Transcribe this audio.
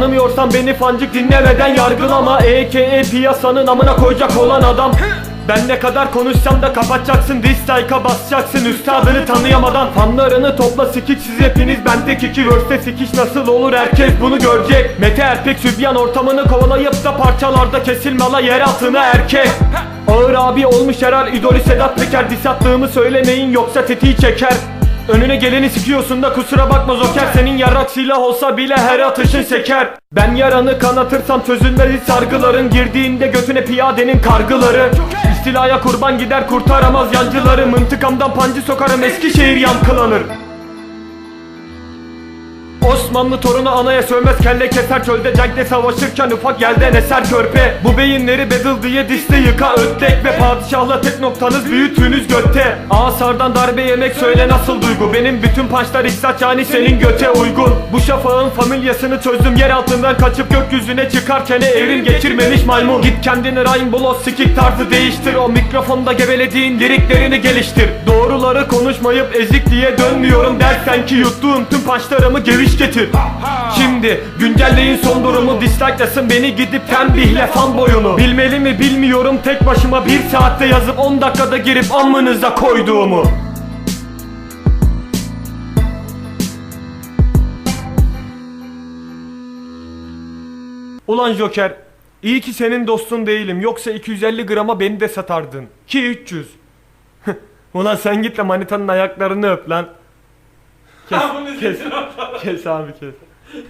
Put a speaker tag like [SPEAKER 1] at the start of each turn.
[SPEAKER 1] Tanımıyorsan beni fancık dinlemeden yargılama. EKE piyasanın amına koyacak olan adam. Ben ne kadar konuşsam da kapatacaksın Dislike'a basacaksın. Üstadını tanıyamadan Fanlarını topla sikik siz hepiniz. Bendeki iki verse sikiş nasıl olur? Herkes bunu görecek. Mete Erpek sübyan ortamını kovalayıp da parçalarda kesilmala yer altına erkek. Ağır abi olmuş herhal idolü Sedat Peker. Dis attığımı söylemeyin yoksa tetiği çeker Önüne geleni sikiyorsun da kusura bakma Zoker Senin yarrak silah olsa bile her atışın seker. Ben yaranı kanatırsam çözülmez sargıların. Girdiğinde götüne piyadenin kargıları. İstilaya kurban gider kurtaramaz yancıları Mıntıkamdan pancı sokarım Eskişehir yankılanır Osmanlı torunu anaya sövmez kelle keser çölde cenkle savaşırken ufak yelden eser körpe Bu beyinleri battle diye diste yıka ötlek ve padişahla tek noktanız büyüttüğünüz götte Asardan darbe yemek söyle nasıl duygu? Benim bütün pançlar ihsat yani senin göte uygun. Bu şafağın familyasını çözdüm yer altından kaçıp gökyüzüne çıkarken evrim geçirmemiş maymun. Git kendini blos sikik tarzı değiştir o mikrofonda gevelediğin liriklerini geliştir. Doğruları konuşmayıp ezik diye dönmüyorum dersen ki yuttuğum tüm pançlarımı geviş getir. Şimdi güncelleyin son durumu dislike'lasın beni gidip tembihle fan boyunu. Bilmeli mi bilmiyorum tek başıma bir saatte yazıp 10 dakikada girip amınıza koyduğumu. Ulan Joker iyi ki senin dostun değilim yoksa 250 grama beni de satardın. Ki 300 Ulan sen git de manitanın ayaklarını öp lan. Kes, kes, kes abi kes